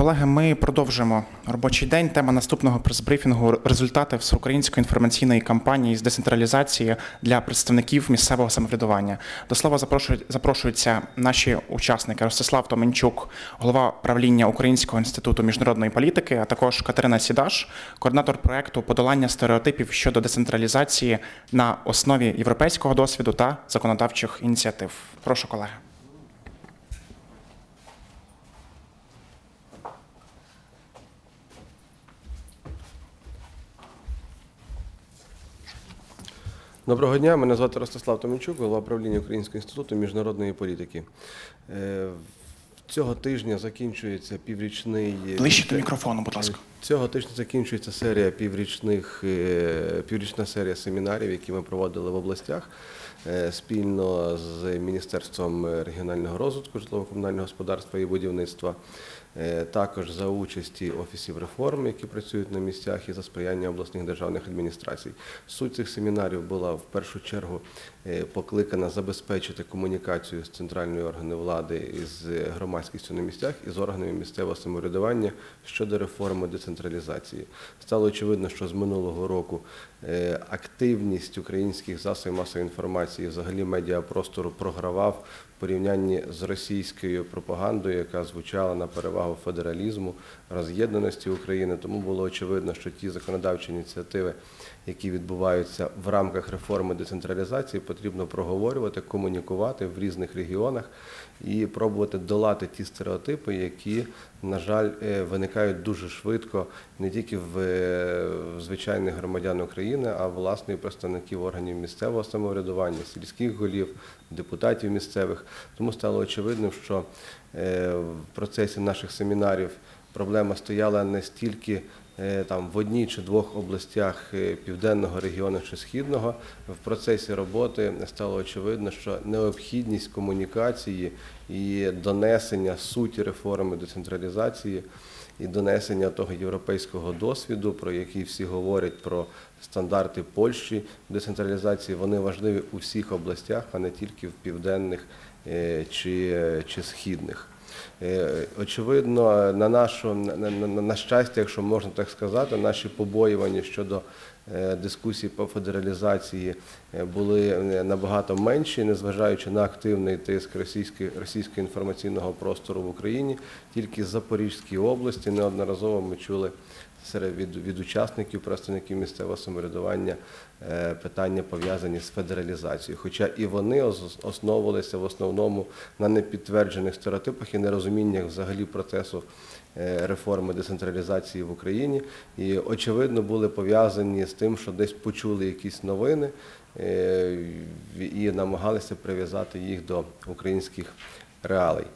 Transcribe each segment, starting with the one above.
Колеги, ми продовжимо робочий день. Тема наступного прес-брифінгу – результати всеукраїнської інформаційної кампанії з децентралізації для представників місцевого самоврядування. До слова запрошують- запрошуються наші учасники Ростислав Томенчук, голова правління Українського інституту міжнародної політики, а також Катерина Сідаш, координатор проекту подолання стереотипів щодо децентралізації на основі європейського досвіду та законодавчих ініціатив. Прошу, колеги. Доброго дня, мене звати Ростислав Томінчук, голова правління Українського інституту міжнародної політики. Е, Цього тижня закінчується піврічний Ближче до мікрофону, будь ласка. Цього тижня закінчується серія піврічних е, піврічна серія семінарів, які ми проводили в областях е, спільно з Міністерством регіонального розвитку, житлово-комунального господарства і будівництва. Е, Також за участі офісів реформ, які працюють на місцях, і за сприяння обласних державних адміністрацій. Суть цих семінарів була в першу чергу покликана забезпечити комунікацію з центральною органами влади з громадськістю на місцях і з органами місцевого самоврядування щодо реформи децентралізації. Стало очевидно, що з минулого року е, активність українських засобів масової інформації, взагалі медіапростору програвав порівнянні з російською пропагандою, яка звучала на перевагу федералізму, роз'єднаності України. Тому було очевидно, що ті законодавчі ініціативи, які відбуваються в рамках реформи децентралізації, потрібно проговорювати, комунікувати в різних регіонах і пробувати долати ті стереотипи, які, на жаль, е, виникають дуже швидко не тільки е, в звичайних громадян України, а власне і представників органів місцевого самоврядування, сільських голів, депутатів місцевих. Тому стало очевидним, що е, в процесі наших семінарів проблема стояла не стільки е, там в одній чи двох областях е, південного регіону чи східного. В процесі роботи стало очевидно, що необхідність комунікації і донесення суті реформи децентралізації і донесення того європейського досвіду, про який всі говорять про стандарти Польщі децентралізації, вони важливі у всіх областях, а не тільки в південних е, чи, чи східних. Е, Очевидно, на нашу на, на, на- щастя, якщо можна так сказати, наші побоювання щодо дискусії по федералізації е, були е, набагато менші, незважаючи на активний тиск російського інформаційного простору в Україні. Тільки з Запорізької області неодноразово ми чули серед від, від учасників, представників місцевого самоврядування е, питання пов'язані з федералізацією. Хоча і вони основувалися в основному на непідтверджених стереотипах і нерозуміннях взагалі процесу е, реформи децентралізації в Україні. І очевидно були пов'язані з тим, що десь почули якісь новини е, і намагалися прив'язати їх до українських реалій.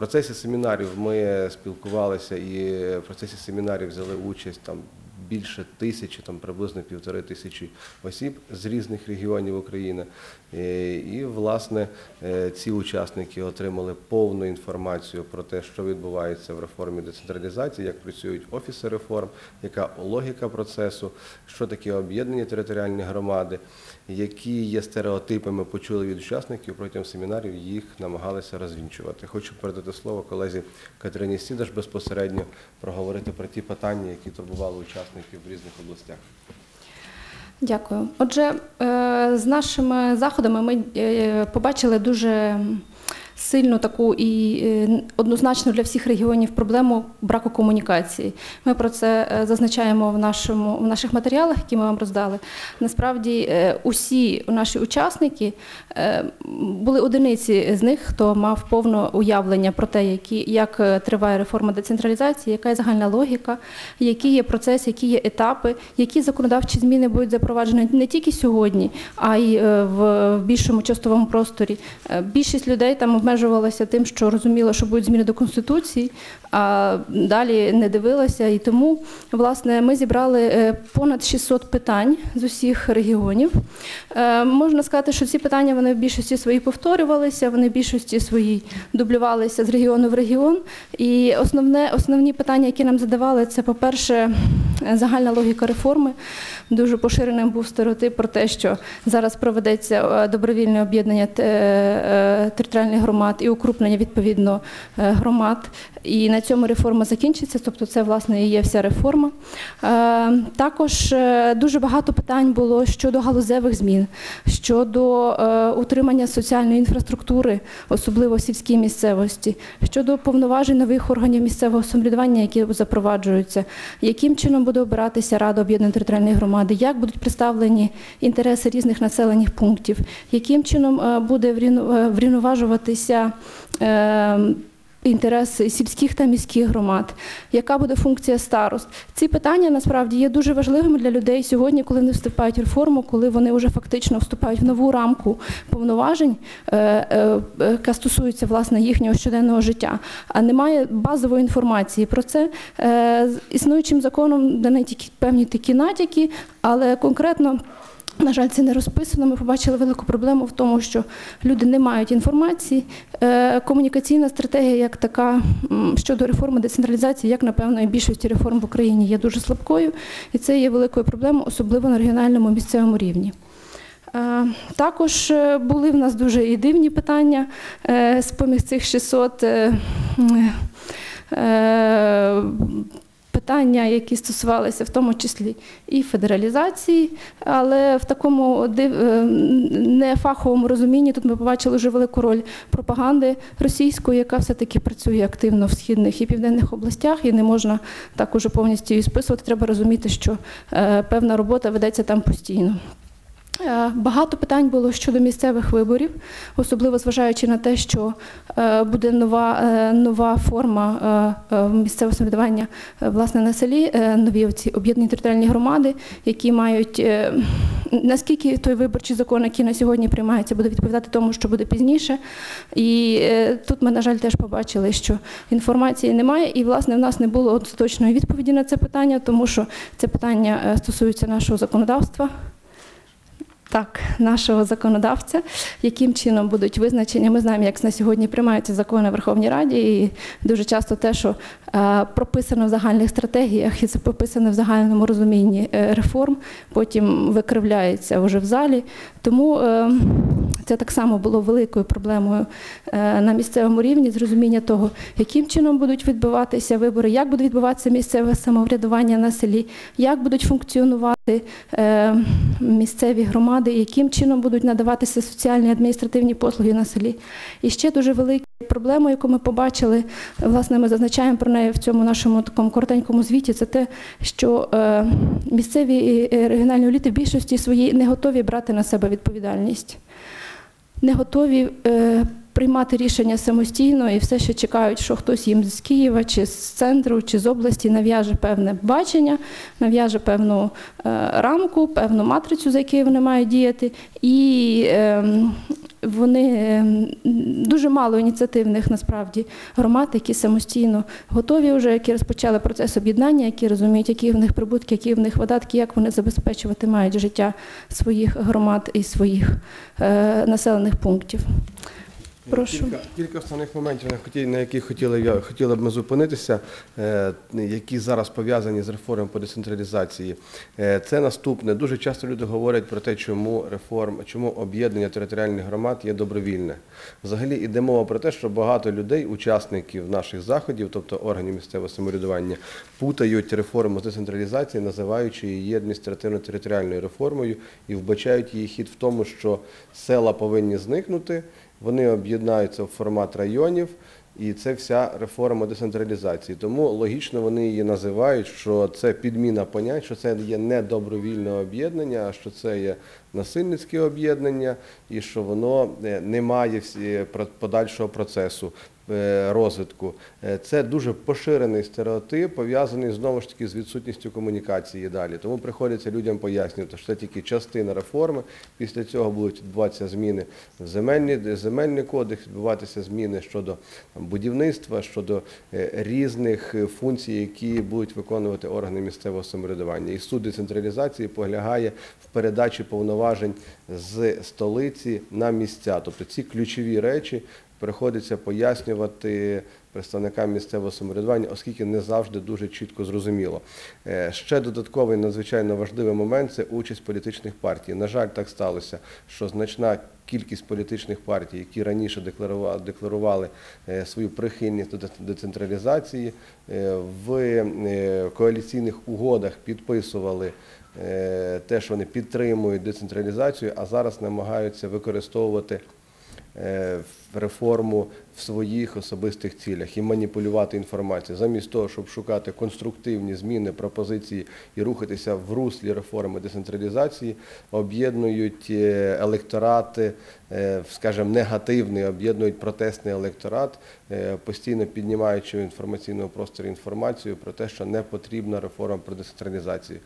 Процесі семінарів ми спілкувалися і в процесі семінарів взяли участь там більше тисячі, там приблизно півтори тисячі осіб з різних регіонів України. Е, І, власне, е, ці учасники отримали повну інформацію про те, що відбувається в реформі децентралізації, як працюють офіси реформ, яка логіка процесу, що таке об'єднані територіальні громади, які є стереотипи, ми почули від учасників протягом семінарів, їх намагалися розвінчувати. Хочу передати слово колезі Катерині Сідаш безпосередньо проговорити про ті питання, які турбували учасників в різних областях. Дякую. Отже, е, з нашими заходами ми е, побачили дуже сильну таку і е, однозначну для всіх регіонів проблему браку комунікації. Ми про це е, зазначаємо в, нашому, в наших матеріалах, які ми вам роздали. Насправді, е, усі наші учасники були одиниці з них, хто мав повне уявлення про те, які, як триває реформа децентралізації, яка є загальна логіка, які є процеси, які є етапи, які законодавчі зміни будуть запроваджені не тільки сьогодні, а й в більшому часовому просторі. Більшість людей там обмежувалася тим, що розуміла, що будуть зміни до конституції, а далі не дивилася. І тому, власне, ми зібрали е, понад 600 питань з усіх регіонів. Е, Можна сказати, що ці питання вони в більшості своїй повторювалися, вони в більшості своїй дублювалися з регіону в регіон. І основне, основні питання, які нам задавали, це, по-перше, загальна логіка реформи. Дуже поширеним був стереотип про те, що зараз проведеться е, добровільне об'єднання територіальних громад громад і укрупнення відповідно е, громад. І на цьому реформа закінчиться. Тобто, це власне і є вся реформа. Е, Також е, дуже багато питань було щодо галузевих змін, щодо утримання соціальної інфраструктури, особливо в сільській місцевості, щодо повноважень нових органів місцевого самоврядування, які запроваджуються, яким чином буде обиратися Рада об'єднаної територіальної громади, як будуть представлені інтереси різних населених пунктів, яким чином буде врівно- врівноважуватися. Е, Інтереси сільських та міських громад, яка буде функція старост? Ці питання насправді є дуже важливими для людей сьогодні, коли вони вступають в реформу, коли вони вже фактично вступають в нову рамку повноважень, е, е, яка стосується власне їхнього щоденного життя. А немає базової інформації про це. Існуючим законом дані тільки певні такі натяки, але конкретно. На жаль, це не розписано. Ми побачили велику проблему в тому, що люди не мають інформації. Е, Комунікаційна стратегія, як така щодо реформи децентралізації, як напевно і більшості реформ в Україні, є дуже слабкою, і це є великою проблемою, особливо на регіональному місцевому рівні. Е, Також е, були в нас дуже і дивні питання з поміж цих 600 е, м, е, питання, які стосувалися в тому числі і федералізації, але в такому е, нефаховому розумінні тут ми побачили вже велику роль пропаганди російської, яка все-таки працює активно в східних і південних областях, і не можна так уже повністю її списувати. Треба розуміти, що е, певна робота ведеться там постійно. Е, Багато питань було щодо місцевих виборів, особливо зважаючи на те, що е, буде нова, е, нова форма місцевого самоврядування власне на селі, нові оці об'єднані територіальні громади, які мають наскільки той виборчий закон, який на сьогодні приймається, буде відповідати тому, що буде пізніше. І тут ми, на жаль, теж побачили, що інформації немає, і власне в нас не було остаточної відповіді на це питання, тому що це питання стосується нашого законодавства. Так, нашого законодавця, яким чином будуть визначені. Ми знаємо, як на сьогодні приймаються закони в Верховній Раді, і дуже часто те, що е, прописано в загальних стратегіях, і це прописано в загальному розумінні е, реформ, потім викривляється вже в залі. Тому е, це так само було великою проблемою е, на місцевому рівні, зрозуміння того, яким чином будуть відбуватися вибори, як буде відбуватися місцеве самоврядування на селі, як будуть функціонувати е, місцеві громади, яким чином будуть надаватися соціальні і адміністративні послуги на селі. І ще дуже велика проблема, яку ми побачили, власне, ми зазначаємо про неї в цьому нашому такому коротенькому звіті, це те, що е, місцеві і регіональні еліти в більшості своїй не готові брати на себе відповідальність не готові е, приймати рішення самостійно і все ще чекають, що хтось їм з Києва, чи з центру, чи з області нав'яже певне бачення, нав'яже певну е, рамку, певну матрицю, за якою вони мають діяти. І е, вони е, дуже мало ініціативних насправді громад, які самостійно готові вже, які розпочали процес об'єднання, які розуміють, які в них прибутки, які в них видатки, як вони забезпечувати мають життя своїх громад і своїх е, населених пунктів. Прошу. Кілька, кілька основних моментів, на яких хотіли, я- хотіли б ми зупинитися, е, які зараз пов'язані з реформою по децентралізації. Е, Це наступне. Дуже часто люди говорять про те, чому реформ, чому об'єднання територіальних громад є добровільне. Взагалі йде мова про те, що багато людей, учасників наших заходів, тобто органів місцевого самоврядування, путають реформу з децентралізації, називаючи її адміністративно-територіальною реформою і вбачають її хід в тому, що села повинні зникнути. Вони об'єднаються в формат районів, і це вся реформа децентралізації. Тому логічно вони її називають, що це підміна понять, що це є не добровільне об'єднання, а що це є насильницьке об'єднання, і що воно е, не має подальшого процесу. е, Розвитку Е, це дуже поширений стереотип, пов'язаний знову ж таки з відсутністю комунікації далі. Тому приходиться людям пояснювати, що це тільки частина реформи. Після цього будуть відбуватися зміни в земельний, земельний кодекс, відбуватися зміни щодо там, будівництва, щодо е, різних е, функцій, які будуть виконувати органи місцевого самоврядування. І суд децентралізації полягає в передачі повноважень з столиці на місця. Тобто ці ключові речі приходиться пояснювати представникам місцевого самоврядування, оскільки не завжди дуже чітко зрозуміло. Е, Ще додатковий надзвичайно важливий момент це участь політичних партій. На жаль, так сталося, що значна кількість політичних партій, які раніше декларували, е, свою прихильність до децентралізації, е, в коаліційних угодах підписували те, що вони підтримують децентралізацію, а зараз намагаються використовувати е, реформу в своїх особистих цілях і маніпулювати інформацією, замість того, щоб шукати конструктивні зміни, пропозиції і рухатися в руслі реформи децентралізації, об'єднують е, електорати, е, скажімо, негативний, об'єднують протестний електорат, е, постійно піднімаючи в інформаційному просторі інформацію про те, що не потрібна реформа про децентралізацію,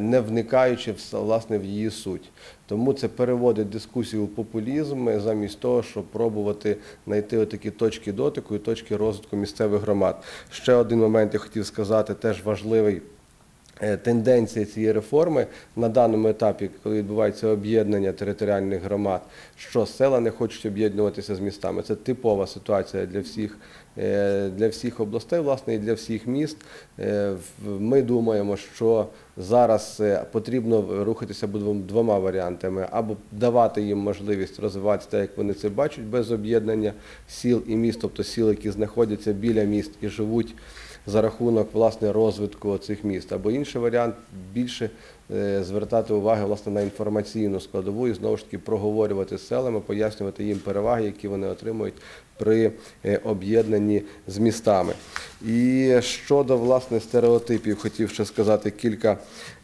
не вникаючи в, власне в її суть. Тому це переводить дискусію у популізм замість того, щоб пробувати знайти такі точки дотику і точки розвитку місцевих громад. Ще один момент я хотів сказати, теж важливий. Е, Тенденція цієї реформи на даному етапі, коли відбувається об'єднання територіальних громад, що села не хочуть об'єднуватися з містами. Це типова ситуація для всіх, е, для всіх областей, власне, і для всіх міст. Е, Ми думаємо, що зараз потрібно рухатися двома варіантами: або давати їм можливість розвиватися так, як вони це бачать, без об'єднання сіл і міст, тобто сіл, які знаходяться біля міст і живуть за рахунок власне розвитку цих міст. Або інший варіант більше звертати увагу власне на інформаційну складову і знову ж таки проговорювати з селами, пояснювати їм переваги, які вони отримують при е, об'єднанні з містами. І щодо власне стереотипів, хотів ще сказати кілька,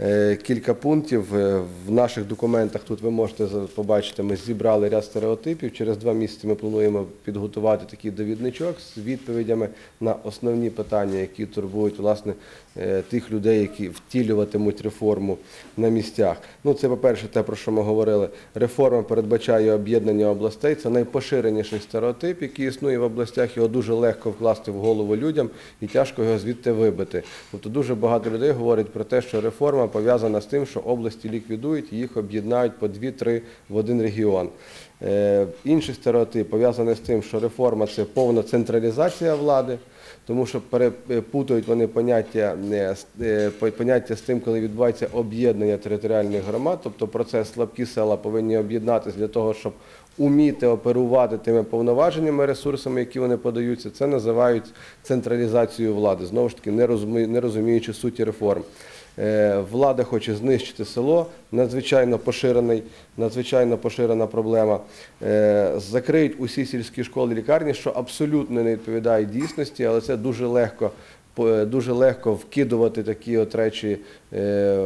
е, кілька пунктів. Е, В наших документах тут ви можете побачити, ми зібрали ряд стереотипів. Через два місяці ми плануємо підготувати такий довідничок з відповідями на основні питання, які турбують власне е, тих людей, які втілюватимуть реформу на місцях. Ну, це, по-перше, те, про що ми говорили. Реформа передбачає об'єднання областей. Це найпоширеніший стереотип, який існує в областях. Його дуже легко вкласти в голову людям і тяжко його звідти вибити. Тобто дуже багато людей говорять про те, що реформа пов'язана з тим, що області ліквідують їх об'єднають по 2-3 в один регіон. Е, інший стереотип пов'язаний з тим, що реформа це повна централізація влади, тому що перепутують вони поняття, з- е, поняття з тим, коли відбувається об'єднання територіальних громад, тобто процес слабкі села повинні об'єднатися для того, щоб уміти оперувати тими повноваженнями, ресурсами, які вони подаються. Це називають централізацією влади, знову ж таки, не розуміючи суті реформ. Е, Влада хоче знищити село, надзвичайно поширений, надзвичайно поширена проблема. Е, Закриють усі сільські школи, лікарні, що абсолютно не відповідає дійсності, але це дуже легко. По- Дуже легко вкидувати такі от речі е,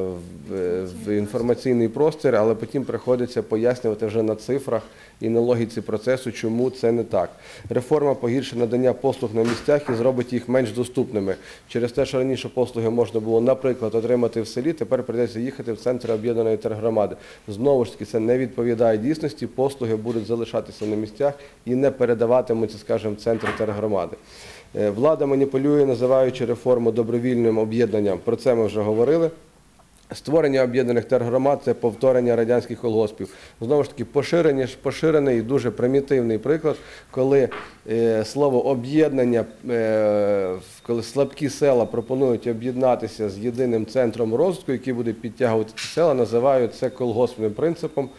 в, в інформаційний простір, але потім приходиться пояснювати вже на цифрах і на логіці процесу, чому це не так. Реформа погіршить надання послуг на місцях і зробить їх менш доступними. Через те, що раніше послуги можна було, наприклад, отримати в селі, тепер прийдеться їхати в центр об'єднаної тергромади. Знову ж таки, це не відповідає дійсності. Послуги будуть залишатися на місцях і не передаватимуться, скажімо, в центр тергромади. Е, Влада маніпулює, називаючи реформу добровільним об'єднанням. Про це ми вже говорили. Створення об'єднаних тергромад це повторення радянських колгоспів. Знову ж таки, поширений, поширений і дуже примітивний приклад, коли е, слово об'єднання, е, коли слабкі села пропонують об'єднатися з єдиним центром розвитку, який буде підтягувати ці села, називають це колгоспним принципом.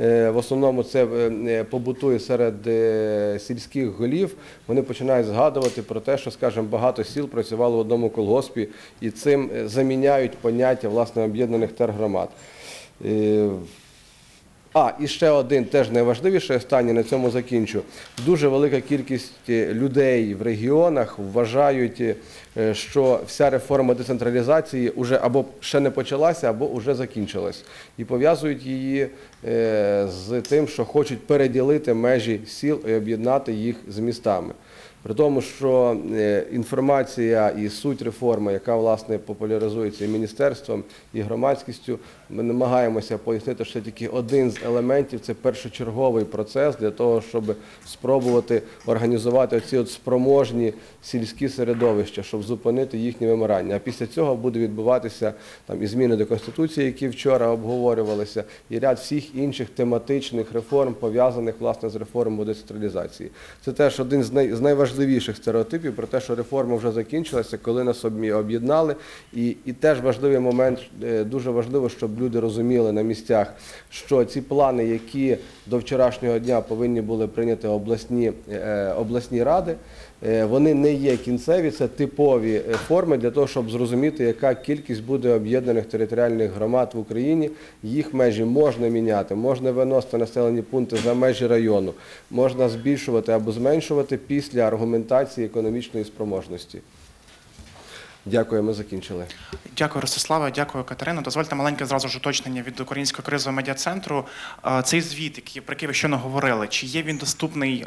Е, В основному це е, побутує серед е, сільських голів. Вони починають згадувати про те, що, скажімо, багато сіл працювало в одному колгоспі і цим е, заміняють поняття власне об'єднаних тергромад. А, і ще один теж найважливіший, останній на цьому закінчу. Дуже велика кількість е, людей в регіонах вважають, е, що вся реформа децентралізації вже або ще не почалася, або вже закінчилась. І пов'язують її е, з тим, що хочуть переділити межі сіл і об'єднати їх з містами. При тому, що е, інформація і суть реформи, яка власне популяризується і міністерством, і громадськістю, Ми намагаємося пояснити, що це тільки один з елементів, це першочерговий процес для того, щоб спробувати організувати оці от спроможні сільські середовища, щоб зупинити їхнє вимирання. А після цього буде відбуватися там і зміни до конституції, які вчора обговорювалися, і ряд всіх інших тематичних реформ, пов'язаних власне з реформою децентралізації. Це теж один з, най, з найважливіших стереотипів про те, що реформа вже закінчилася, коли нас об'єднали. І, і теж важливий момент, е, дуже важливо, щоб люди розуміли на місцях, що ці плани, які до вчорашнього дня повинні були прийняти обласні, е, обласні ради, е, вони не є кінцеві, це типові е, форми для того, щоб зрозуміти, яка кількість буде об'єднаних територіальних громад в Україні. Їх межі можна міняти, можна виносити населені пункти за межі району, можна збільшувати або зменшувати після аргументації економічної спроможності. Дякую, ми закінчили. Дякую, Ростиславе, дякую, Катерина. Дозвольте маленьке зразу ж уточнення від Українського кризового медіа-центру. Цей звіт, який, про який ви щойно говорили, чи є він доступний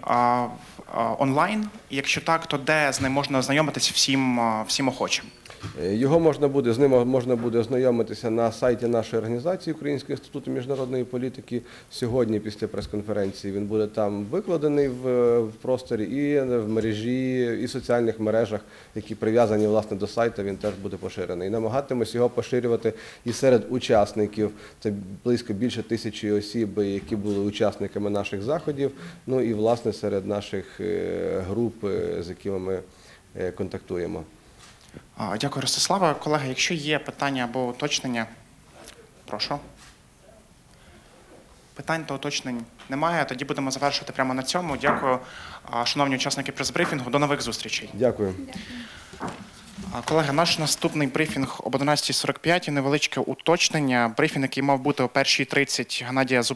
онлайн? Якщо так, то де з ним можна ознайомитись всім, всім охочим? Е, Його можна буде з ним можна буде ознайомитися на сайті нашої організації Українського інституту міжнародної політики. Сьогодні, після прес-конференції, він буде там викладений в, в просторі і в мережі, і в соціальних мережах, які прив'язані власне до сайту. Він теж буде поширений. І намагатимось його поширювати і серед учасників. Це близько більше тисячі осіб, які були учасниками наших заходів. Ну і власне серед наших е, груп, е, з якими ми контактуємо. Дякую, Ростиславе. Колеги, якщо є питання або уточнення, прошу. Питань та уточнень немає. Тоді будемо завершувати прямо на цьому. Дякую, шановні учасники прес-брифінгу. До нових зустрічей. Дякую. Колеги, наш наступний брифінг об 11.45 і невеличке уточнення. Брифінг, який мав бути о 1.30, Геннадія Зуб.